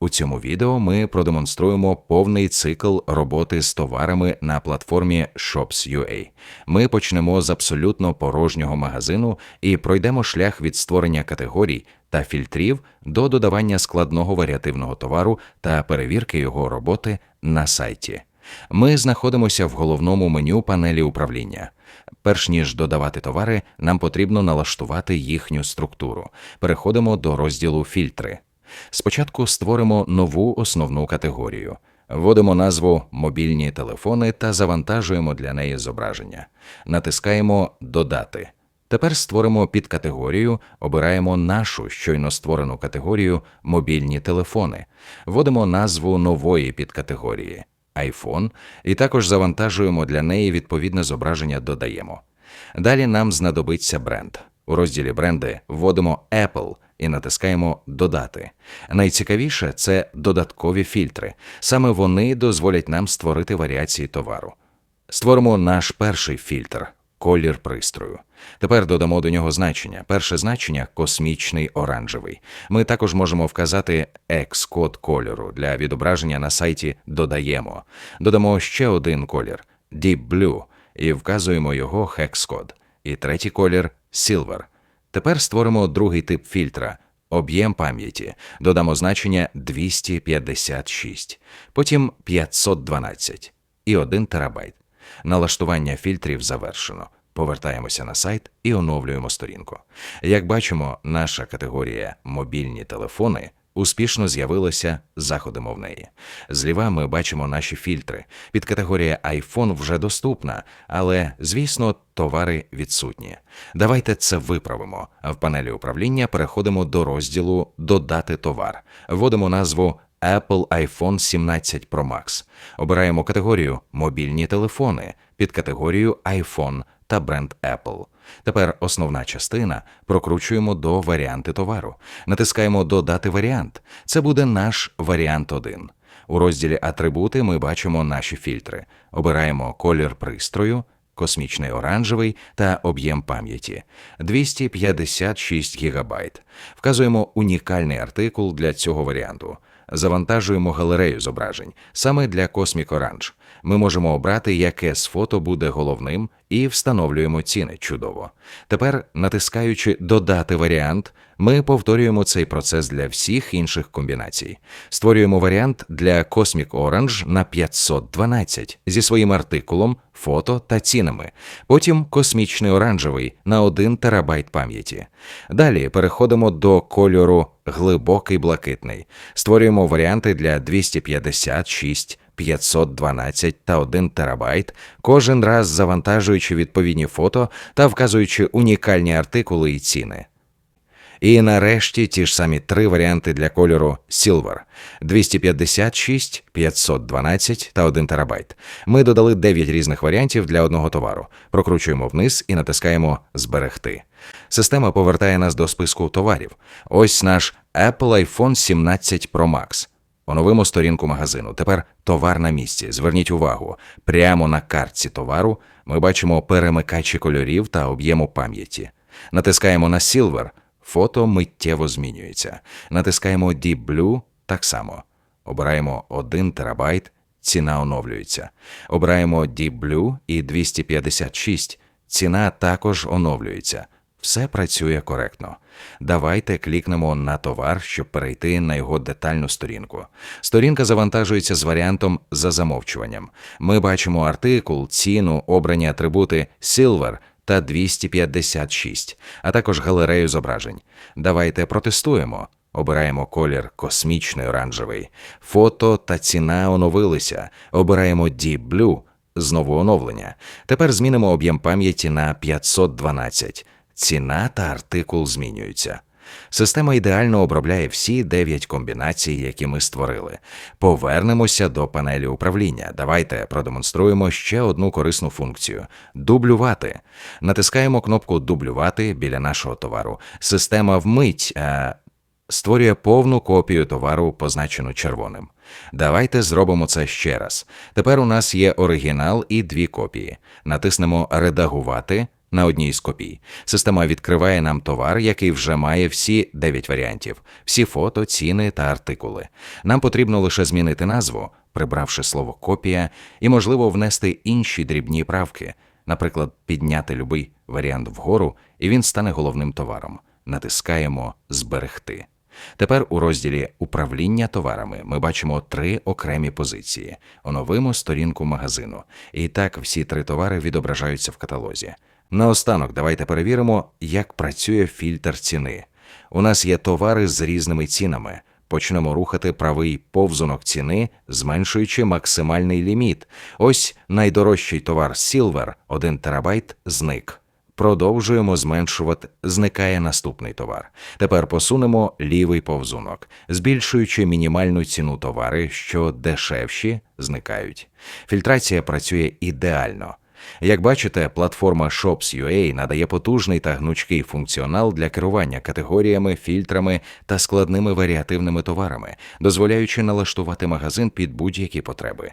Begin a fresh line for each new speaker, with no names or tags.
У цьому відео ми продемонструємо повний цикл роботи з товарами на платформі Shops.ua. Ми почнемо з абсолютно порожнього магазину і пройдемо шлях від створення категорій та фільтрів до додавання складного варіативного товару та перевірки його роботи на сайті. Ми знаходимося в головному меню панелі управління. Перш ніж додавати товари, нам потрібно налаштувати їхню структуру. Переходимо до розділу фільтри. Спочатку створимо нову основну категорію. Вводимо назву мобільні телефони та завантажуємо для неї зображення. Натискаємо Додати. Тепер створимо підкатегорію, обираємо нашу щойно створену категорію мобільні телефони, вводимо назву нової підкатегорії iPhone і також завантажуємо для неї відповідне зображення додаємо. Далі нам знадобиться бренд. У розділі бренди вводимо Apple і натискаємо Додати. Найцікавіше це додаткові фільтри. Саме вони дозволять нам створити варіації товару. Створимо наш перший фільтр колір пристрою. Тепер додамо до нього значення. Перше значення космічний оранжевий. Ми також можемо вказати екс-код кольору для відображення на сайті додаємо. Додамо ще один колір Deep Blue і вказуємо його хекс-код. І третій колір Silver. Тепер створимо другий тип фільтра об'єм пам'яті. Додамо значення 256, потім 512 і 1 терабайт. Налаштування фільтрів завершено. Повертаємося на сайт і оновлюємо сторінку. Як бачимо, наша категорія мобільні телефони успішно з'явилася, заходимо в неї. Зліва ми бачимо наші фільтри. Підкатегорія iPhone вже доступна, але, звісно, товари відсутні. Давайте це виправимо. В панелі управління переходимо до розділу Додати товар. Вводимо назву Apple iPhone 17 Pro Max. Обираємо категорію Мобільні телефони під категорію iPhone та бренд Apple. Тепер основна частина прокручуємо до варіанти товару. Натискаємо Додати варіант. Це буде наш варіант 1. У розділі Атрибути ми бачимо наші фільтри. Обираємо колір пристрою, космічний оранжевий та об'єм пам'яті 256 ГБ. Вказуємо унікальний артикул для цього варіанту. Завантажуємо галерею зображень саме для Cosmic Orange. Ми можемо обрати, яке з фото буде головним, і встановлюємо ціни чудово. Тепер, натискаючи Додати варіант, ми повторюємо цей процес для всіх інших комбінацій. Створюємо варіант для Cosmic Orange на 512 зі своїм артикулом, фото та цінами. Потім космічний оранжевий на 1 терабайт пам'яті. Далі переходимо до кольору глибокий блакитний. Створюємо варіанти для 256 512 та 1 терабайт, кожен раз завантажуючи відповідні фото та вказуючи унікальні артикули і ціни. І нарешті ті ж самі три варіанти для кольору Silver 256, 512 та 1 терабайт. Ми додали 9 різних варіантів для одного товару. Прокручуємо вниз і натискаємо Зберегти. Система повертає нас до списку товарів. Ось наш Apple iPhone 17 Pro Max. Оновимо сторінку магазину. Тепер товар на місці. Зверніть увагу, прямо на картці товару ми бачимо перемикачі кольорів та об'єму пам'яті. Натискаємо на Silver, фото миттєво змінюється. Натискаємо Deep Blue так само. Обираємо 1 терабайт, ціна оновлюється. Обираємо Deep Blue і 256, ціна також оновлюється. Все працює коректно. Давайте клікнемо на товар, щоб перейти на його детальну сторінку. Сторінка завантажується з варіантом за замовчуванням. Ми бачимо артикул, ціну, обрані атрибути Silver та 256, а також галерею зображень. Давайте протестуємо. Обираємо колір космічний оранжевий. Фото та ціна оновилися. Обираємо Deep Blue. Знову оновлення. Тепер змінимо об'єм пам'яті на 512 ціна та артикул змінюються. Система ідеально обробляє всі дев'ять комбінацій, які ми створили. Повернемося до панелі управління. Давайте продемонструємо ще одну корисну функцію дублювати. Натискаємо кнопку Дублювати біля нашого товару. Система вмить а, створює повну копію товару, позначену червоним. Давайте зробимо це ще раз. Тепер у нас є оригінал і дві копії. Натиснемо Редагувати на одній з копій. Система відкриває нам товар, який вже має всі 9 варіантів, всі фото, ціни та артикули. Нам потрібно лише змінити назву, прибравши слово копія, і, можливо, внести інші дрібні правки, наприклад, підняти любий варіант вгору, і він стане головним товаром. Натискаємо Зберегти. Тепер у розділі Управління товарами ми бачимо три окремі позиції. Оновимо сторінку магазину. І так всі три товари відображаються в каталозі. Наостанок давайте перевіримо, як працює фільтр ціни. У нас є товари з різними цінами. Почнемо рухати правий повзунок ціни, зменшуючи максимальний ліміт. Ось найдорожчий товар Silver 1 терабайт зник. Продовжуємо зменшувати, зникає наступний товар. Тепер посунемо лівий повзунок, збільшуючи мінімальну ціну товари, що дешевші зникають. Фільтрація працює ідеально. Як бачите, платформа Shops.ua надає потужний та гнучкий функціонал для керування категоріями, фільтрами та складними варіативними товарами, дозволяючи налаштувати магазин під будь-які потреби.